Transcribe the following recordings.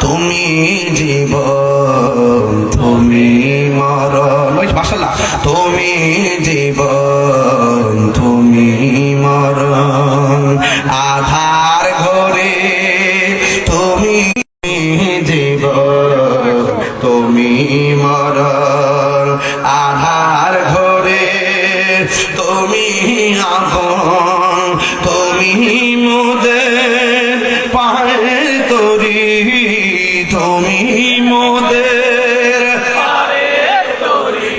তুমি জীবন তুমি মরণ। তুমি জীবন তুমি মরণ। আধার ঘরে তুমি জীবন তুমি মরণ। আধার ঘরে তুমি আপন তুমি মোদের পায়ে তরি তুমি মোদের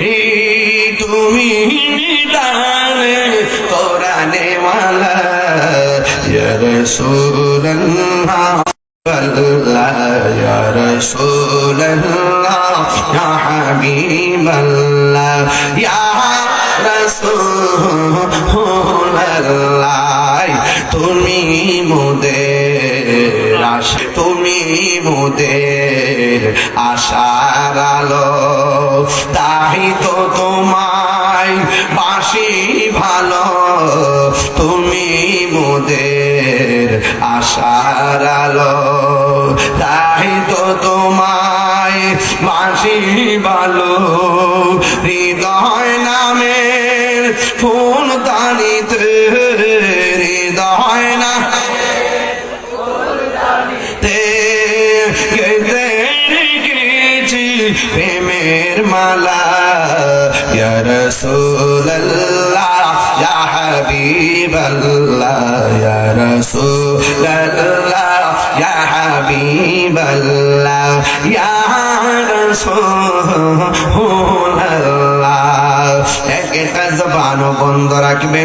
ই তুমি নিদানে কোরআনে মালা ইয়া রাসূলুল্লাহ الله يا رسول الله يا حبيب الله يا رسول তুমি মোদের আশার আলো, তাই তো তোমায় বাসি ভালো। তুমি মোদের আশার আলো, তাই তো তোমায় বাসি ভালো। হৃদয় নামের ফুল দানিতে তে গেতে গেছি প্রেমের মালা। রাসূলুল্লাহ, ইয়া হাবিবাল্লাহ রাসূলুল্লাহ, ইয়া হাবিবাল্লাহ রাসূলুল্লাহ। একটা জবান বন্ধ রাখবে।